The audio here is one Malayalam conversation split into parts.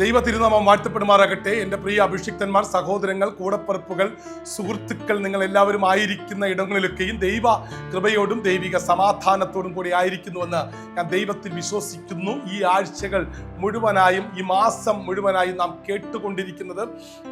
ദൈവ തിരുനാമം വാഴ്ത്തപ്പെടുമാറാകട്ടെ. എന്റെ പ്രിയ അഭിഷിക്തന്മാർ സഹോദരങ്ങൾ കൂടപ്പറപ്പുകൾ സുഹൃത്തുക്കൾ നിങ്ങൾ എല്ലാവരും ആയിരിക്കുന്ന ഇടങ്ങളിലൊക്കെയും ദൈവ കൃപയോടും ദൈവിക സമാധാനത്തോടും കൂടി ആയിരിക്കുന്നുവെന്ന് ഞാൻ ദൈവത്തിൽ വിശ്വസിക്കുന്നു. ഈ ആഴ്ചകൾ മുഴുവനായും ഈ മാസം മുഴുവനായും നാം കേട്ടുകൊണ്ടിരിക്കുന്നത്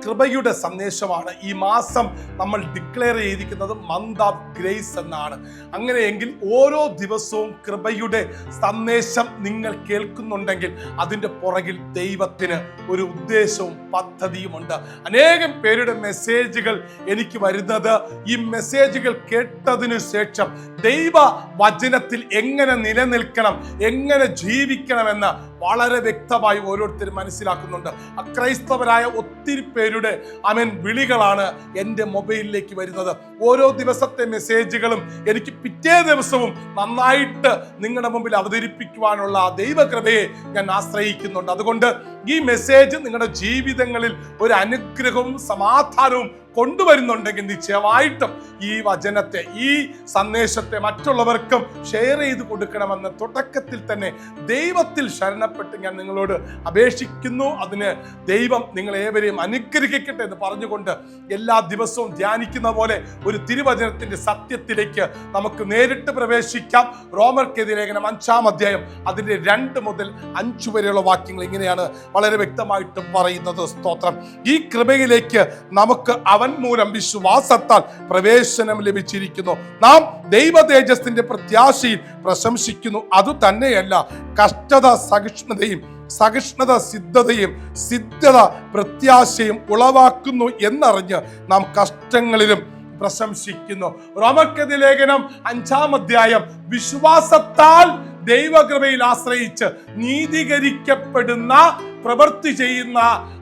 കൃപയുടെ സന്ദേശമാണ്. ഈ മാസം നമ്മൾ ഡിക്ലെയർ ചെയ്തിരിക്കുന്നത് മന്ത് ഓഫ് ഗ്രേസ് എന്നാണ്. അങ്ങനെയെങ്കിൽ ഓരോ ദിവസവും കൃപയുടെ സന്ദേശം നിങ്ങൾ കേൾക്കുന്നുണ്ടെങ്കിൽ അതിന്റെ പുറകിൽ ദൈവത്തിന് ഒരു ഉദ്ദേശവും പദ്ധതിയുമുണ്ട്. അനേകം പേരുടെ മെസ്സേജുകൾ എനിക്ക് വരുന്നത്. ഈ മെസ്സേജുകൾ കേട്ടതിനു ശേഷം ദൈവ വചനത്തിൽ എങ്ങനെ നിലനിൽക്കണം എങ്ങനെ ജീവിക്കണമെന്ന് വളരെ വ്യക്തമായി ഓരോരുത്തരും മനസ്സിലാക്കുന്നുണ്ട്. അക്രൈസ്തവരായ ഒത്തിരി പേരുടെ അമൻ വിളികളാണ് എന്റെ മൊബൈലിലേക്ക് വരുന്നത്. ഓരോ ദിവസത്തെ മെസ്സേജുകളും എനിക്ക് പിറ്റേ ദിവസവും നന്നായിട്ട് നിങ്ങളുടെ മുമ്പിൽ അവതരിപ്പിക്കുവാനുള്ള ആ ദൈവകൃപയെ ഞാൻ ആശ്രയിക്കുന്നുണ്ട്. അതുകൊണ്ട് ഈ മെസ്സേജ് നിങ്ങളുടെ ജീവിതങ്ങളിൽ ഒരു അനുഗ്രഹവും സമാധാനവും കൊണ്ടുവരുന്നുണ്ടെങ്കിൽ നിശ്ചയമായിട്ടും ഈ വചനത്തെ ഈ സന്ദേശത്തെ മറ്റുള്ളവർക്കും ഷെയർ ചെയ്ത് കൊടുക്കണമെന്ന് തുടക്കത്തിൽ തന്നെ ദൈവത്തിൽ ശരണപ്പെട്ട് ഞാൻ നിങ്ങളോട് അപേക്ഷിക്കുന്നു. അതിന് ദൈവം നിങ്ങൾ ഏവരെയും അനുഗ്രഹിക്കട്ടെ എന്ന് പറഞ്ഞുകൊണ്ട് എല്ലാ ദിവസവും ധ്യാനിക്കുന്ന പോലെ ഒരു തിരുവചനത്തിന്റെ സത്യത്തിലേക്ക് നമുക്ക് നേരിട്ട് പ്രവേശിക്കാം. റോമർക്കെതിരേഖനം അഞ്ചാം അധ്യായം അതിന്റെ രണ്ട് മുതൽ അഞ്ച് വരെയുള്ള വാക്യങ്ങൾ ഇങ്ങനെയാണ് വളരെ വ്യക്തമായിട്ട് പറയുന്നത്. സ്തോത്രം. ഈ കൃപയിലേക്ക് നമുക്ക് അവൻ മൂലം വിശ്വാസത്താൽ പ്രവേശനം ലഭിച്ചിരിക്കുന്നു. നാം ദൈവ തേജസ്സിന്റെ പ്രത്യാശയിൽ പ്രശംസിക്കുന്നു. അത് തന്നെയല്ല കഷ്ടത സഹിഷ്ണുതയും സഹിഷ്ണുത സിദ്ധതയും സിദ്ധത പ്രത്യാശയും ഉളവാക്കുന്നു എന്നറിഞ്ഞ് നാം കഷ്ടങ്ങളിലും പ്രശംസിക്കുന്നു. റോമക്കതി ലേഖനം അഞ്ചാം അധ്യായം വിശ്വാസത്താൽ ദൈവകൃപയിൽ ആശ്രയിച്ച് നീതീകരിക്കപ്പെടുന്ന പ്രവൃത്തി ചെയ്യുന്ന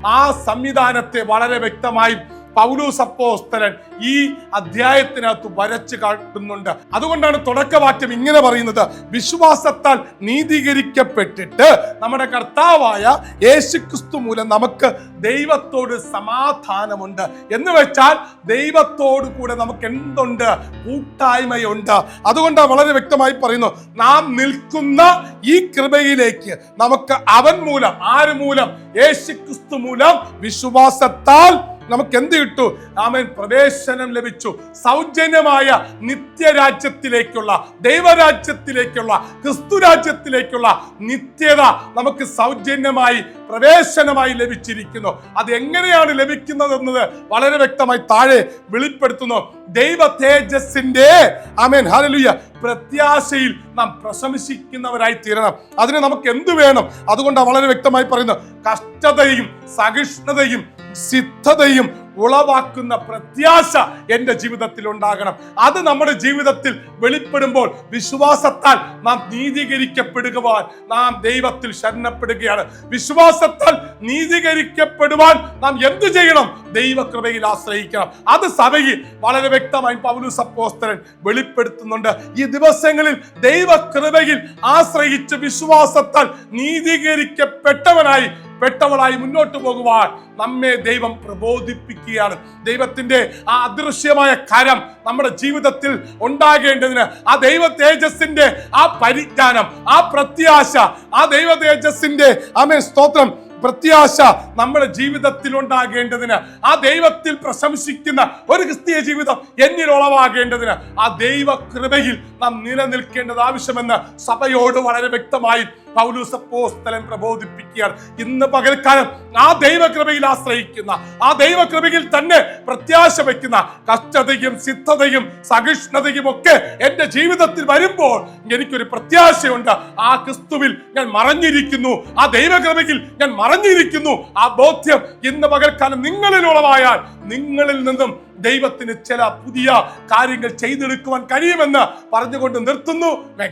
ആ സംവിധാനത്തെ വളരെ വ്യക്തമായും പൗലൂസ് അപ്പോസ്തലൻ ഈ അധ്യായത്തിനകത്ത് വരച്ച് കാട്ടുന്നുണ്ട്. അതുകൊണ്ടാണ് തുടക്കവാക്യം ഇങ്ങനെ പറയുന്നത്. വിശ്വാസത്താൽ നീതീകരിക്കപ്പെട്ടിട്ട് നമ്മുടെ കർത്താവായ യേശുക്രിസ്തു മൂലം നമുക്ക് ദൈവത്തോട് സമാധാനമുണ്ട്. എന്ന് വെച്ചാൽ ദൈവത്തോട് കൂടെ നമുക്ക് എന്തുണ്ട്? കൂട്ടായ്മയുണ്ട്. അതുകൊണ്ടാണ് വളരെ വ്യക്തമായി പറയുന്നു നാം നിൽക്കുന്ന ഈ കൃപയിലേക്ക് നമുക്ക് അവൻ മൂലം ആര് മൂലം? യേശുക്രിസ്തു മൂലം വിശ്വാസത്താൽ നമുക്ക് എന്ത് കിട്ടു? ആമേൻ. പ്രവേശനം ലഭിച്ചു. സൗജന്യമായ നിത്യരാജ്യത്തിലേക്കുള്ള ദൈവരാജ്യത്തിലേക്കുള്ള ക്രിസ്തു രാജ്യത്തിലേക്കുള്ള നിത്യത നമുക്ക് സൗജന്യമായി പ്രവേശനമായി ലഭിച്ചിരിക്കുന്നു. അത് എങ്ങനെയാണ് ലഭിക്കുന്നതെന്നത് വളരെ വ്യക്തമായി താഴെ വെളിപ്പെടുത്തുന്നു. ദൈവ തേജസ്സിന്റെ ആമേൻ ഹല്ലേലൂയ പ്രത്യാശയിൽ നാം പ്രശംസിക്കുന്നവരായി തീരണം അതിന് നമുക്ക് എന്ത് വേണം? അതുകൊണ്ടാണ് വളരെ വ്യക്തമായി പറയുന്നത്. കഷ്ടതയും സഹിഷ്ണുതയും സിദ്ധതയും ഉളവാക്കുന്ന പ്രത്യാശ എന്റെ ജീവിതത്തിൽ ഉണ്ടാകണം. അത് നമ്മുടെ ജീവിതത്തിൽ വെളിപ്പെടുമ്പോൾ വിശ്വാസത്താൽ നാം നീതീകരിക്കപ്പെടുവാൻ നാം ദൈവത്തിൽ ശരണപ്പെടുകയാണ്. വിശ്വാസത്താൽ നീതീകരിക്കപ്പെടുവാൻ നാം എന്തു ചെയ്യണം? ദൈവകൃപയിൽ ആശ്രയിക്കണം. അത് സഭയിൽ വളരെ വ്യക്തമായി പൗലൂസ് അപ്പോസ്തലൻ വെളിപ്പെടുത്തുന്നുണ്ട്. ഈ ദിവസങ്ങളിൽ ദൈവകൃപയിൽ ആശ്രയിച്ച് വിശ്വാസത്താൽ നീതീകരിക്കപ്പെട്ടവനായി പെട്ടവളായി മുന്നോട്ട് പോകുവാൻ നമ്മെ ദൈവം പ്രബോധിപ്പിക്കുകയാണ്. ദൈവത്തിന്റെ ആ അദൃശ്യമായ കരം നമ്മുടെ ജീവിതത്തിൽ ഉണ്ടാകേണ്ടതിന് ആ ദൈവ തേജസ്സിന്റെ ആ പരിജ്ഞാനം ആ പ്രത്യാശ ആ ദൈവ തേജസ്സിന്റെ ആമേ സ്തോത്രം പ്രത്യാശ നമ്മുടെ ജീവിതത്തിൽ ഉണ്ടാകേണ്ടതിന് ആ ദൈവത്തിൽ പ്രശംസിക്കുന്ന ഒരു ക്രിസ്തീയ ജീവിതം എന്നിൽ ഉളവാകേണ്ടതിന് ആ ദൈവ കൃപയിൽ നാം നിലനിൽക്കേണ്ടത് ആവശ്യമെന്ന് സഭയോട് വളരെ വ്യക്തമായി പൗലുസപ്പോസ്തലൻ പ്രബോധിപ്പിക്കുകയാണ്. ഇന്ന് പകൽക്കാലം ആ ദൈവകൃപയിൽ ആശ്രയിക്കുന്ന ആ ദൈവകൃപയിൽ തന്നെ പ്രത്യാശ വയ്ക്കുന്ന കഷ്ടതയും സിദ്ധതയും സഹിഷ്ണുതയും ഒക്കെ എന്റെ ജീവിതത്തിൽ വരുമ്പോൾ എനിക്കൊരു പ്രത്യാശയുണ്ട്. ആ ക്രിസ്തുവിൽ ഞാൻ മറഞ്ഞിരിക്കുന്നു. ആ ദൈവകൃപയിൽ ഞാൻ മറഞ്ഞിരിക്കുന്നു. ആ ബോധ്യം ഇന്ന് പകൽക്കാലം നിങ്ങളിൽ ഉളവായാൽ നിങ്ങളിൽ നിന്നും ദൈവത്തിന് ചില പുതിയ കാര്യങ്ങൾ ചെയ്തെടുക്കുവാൻ കഴിയുമെന്ന് പറഞ്ഞുകൊണ്ട് നിർത്തുന്നു.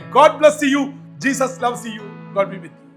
God bless you Jesus loves you God be with you.